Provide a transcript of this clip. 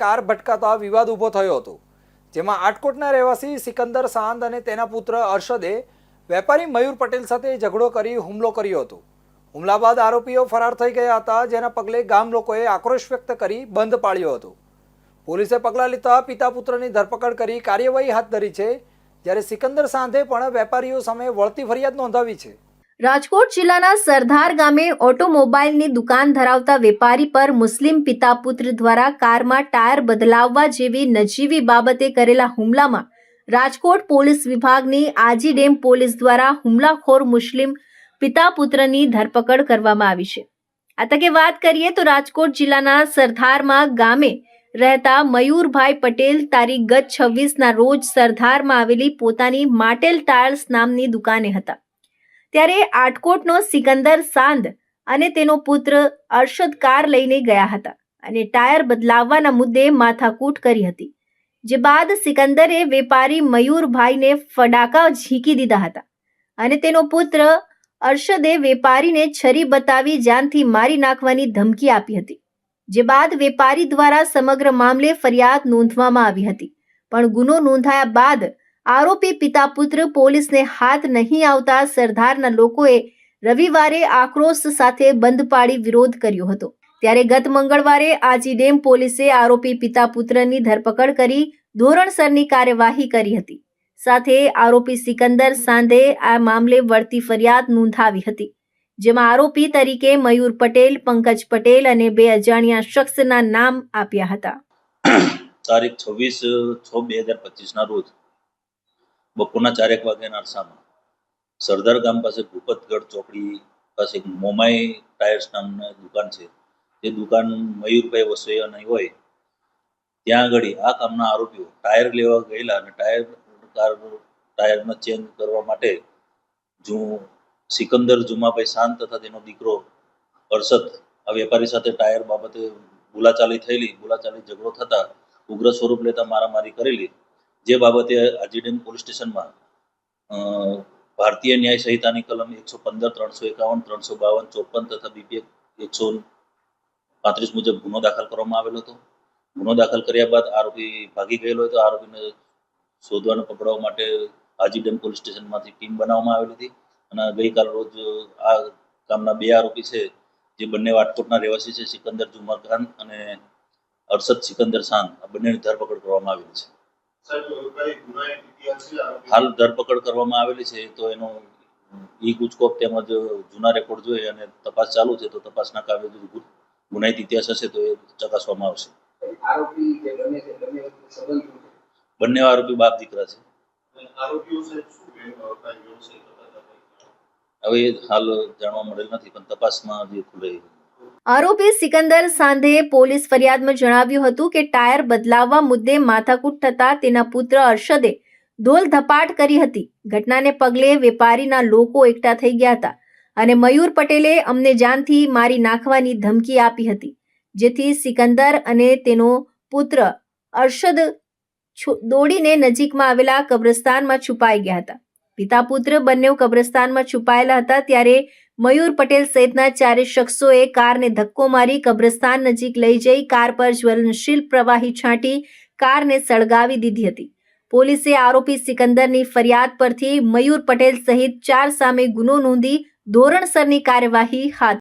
Car ભટકાતા વિવાદ ઊભો થયો હતો. જેમાં આટકોટના રહેવાસી સિકંદર સાંદ અને તેના પુત્ર અરશદે વેપારી મયુર પટેલ સાથે ઝઘડો કરી હુમલો કર્યો હતો. હુમલા બાદ આરોપીઓ ફરાર થઈ ગયા હતા, જેના પગલે ગામ લોકોએ આક્રોશ વ્યક્ત કરી બંધ પાળ્યો હતો. પોલીસે પગલાં લેતા પિતા પુત્રની ધરપકડ કરી કાર્યવાહી હાથ ધરી છે, જ્યારે સિકંદર સાંધે પણ વેપારીઓ સામે વળતી ફરિયાદ નોંધાવી છે. રાજકોટ જિલ્લાના સરદાર ગામે ઓટોમોબાઈલની દુકાન ધરાવતા વેપારી પર મુસ્લિમ પિતા પુત્ર દ્વારા કારમાં ટાયર બદલાવવા જેવી નજીવી બાબતે કરેલા હુમલામાં રાજકોટ પોલીસ વિભાગની આજી ડેમ પોલીસ દ્વારા હુમલાખોર મુસ્લિમ પિતા પુત્રની ધરપકડ કરવામાં આવી છે. આ તકે વાત કરીએ તો રાજકોટ જિલ્લાના સરદારમાં ગામે રહેતા મયુરભાઈ પટેલ તારીખ ગત છવ્વીસના રોજ સરદારમાં આવેલી પોતાની માટેલ ટાયર્સ નામની દુકાને હતા. ત્યારે આટકોટનો સિકંદર સાંદ અને તેનો પુત્ર અરશદ કાર લઈને ગયા હતા અને ટાયર બદલાવવાના મુદ્દે માથાકૂટ કરી હતી, જે બાદ સિકંદરે વેપારી મયુરભાઈને ફડાકા ઝીકી દીધા હતા અને તેનો પુત્ર અરશદે વેપારીને છરી બતાવી જાનથી મારી નાખવાની ધમકી આપી હતી, જે બાદ વેપારી દ્વારા સમગ્ર મામલે ફરિયાદ નોંધવામાં આવી હતી, પણ ગુનો નોંધાયા બાદ આરોપી પિતા પુત્ર પોલીસને હાથ નહીં આવતા સરદારના લોકોએ રવિવારે આક્રોશ સાથે બંધ પાડી વિરોધ કર્યો હતો. ત્યારે ગત મંગળવારે આજી ડેમ પોલીસે આરોપી પિતા પુત્રની ધરપકડ કરી ધોરણસરની કાર્યવાહી કરી હતી. સાથે આરોપી સિકંદર સાંધે આ મામલે વળતી ફરિયાદ નોંધાવી હતી. જેમાં આરોપી તરીકે મયુર પટેલ, પંકજ પટેલ અને બે અજાણ્યા શખ્સના નામ આપ્યા હતા. તારીખ છવ્વીસ છ બે હજાર પચીસના રોજ બપોરના ચારેક વાગ્યાના અરસામાં. સરદાર ગામ પાસે ભૂપતગઢ ચોકડી પાસે મોમાઈ ટાયર્સ નામની દુકાન છે. તે દુકાન મયુરભાઈ વસોયાની હોય. ત્યાં આગળ આ કામના આરોપીઓ ટાયર લેવા ગયેલા અને ટાયર કાર ટાયરનો ચેન્જ કરવા માટે જો સિકંદર જુમાભાઈ શાંત તથા તેનો દીકરો અરસદ આ વેપારી સાથે ટાયર બાબતે બોલાચાલી થયેલી, બોલાચાલી ઝઘડો થતા ઉગ્ર સ્વરૂપ લેતા મારામારી કરેલી. જે બાબતે આજીડેમ પોલીસ સ્ટેશનમાં ભારતીય ન્યાય સંહિતાની કલમ એકસો પંદર, ત્રણસો એકાવન, ત્રણસો બાવન, ચોપન તથા બીપી એકસો પાંત્રીસ મુજબ ગુનો દાખલ કરવામાં આવેલો હતો. ગુનો દાખલ કર્યા બાદ આરોપી ભાગી ગયેલો હતો આરોપીને શોધવાનો પકડવા માટે હાજીડેમ પોલીસ સ્ટેશનમાંથી ટીમ બનાવવામાં આવેલી હતી. અને ગઈકાલ રોજ આ કામના બે આરોપી છે, જે બંને વાટકોટના રહેવાસી છે, સિકંદર જુમર ખાન અને અરશદ સિકંદર ખાન આ બંનેની ધરપકડ કરવામાં આવેલી છે. હાલ ધરપકડ કરવામાં આવેલી છે, તો એનો ઈ ગુજકોપ તેમજ જૂના રેકોર્ડ જોઈએ અને તપાસ ચાલુ છે, તો તપાસના કામે ગુનાહિત ઇતિહાસ હશે, તો એ ચકાસવામાં આવશે બને આરોપી બાપ દીકરા છે? હવે હાલ જાણવા મળેલ નથી, પણ તપાસમાં જે ખુલે આરોપી સિકંદર સાંધેએ પોલીસ ફરિયાદમાં જણાવ્યું હતું કે ટાયર બદલાવવા મુદ્દે માથાકૂટ થતા તેના પુત્ર અરશદે ધોલ ધપાટ કરી હતી. ઘટનાને પગલે વેપારીના લોકો એકઠા થઈ ગયા હતા અને મયુર પટેલે અમને જાનથી મારી નાખવાની ધમકી આપી હતી, જેથી સિકંદર અને તેનો પુત્ર અર્શદ દોડીને નજીકમાં આવેલા કબ્રસ્તાનમાં છુપાઈ ગયા હતા. પિતા પુત્ર બંને કબ્રસ્તાનમાં છુપાયેલા હતા ત્યારે મયુર પટેલ સહિતના ચારે શખ્સોએ કારને ધક્કો મારી કબ્રસ્તાન નજીક લઈ જઈ કાર પર જ્વલનશીલ પ્રવાહી છાંટી કારને સળગાવી દીધી હતી. પોલીસે આરોપી સિકંદરની ફરિયાદ પરથી મયુર પટેલ સહિત ચાર સામે ગુનો નોંધી ધોરણસરની કાર્યવાહી હાથ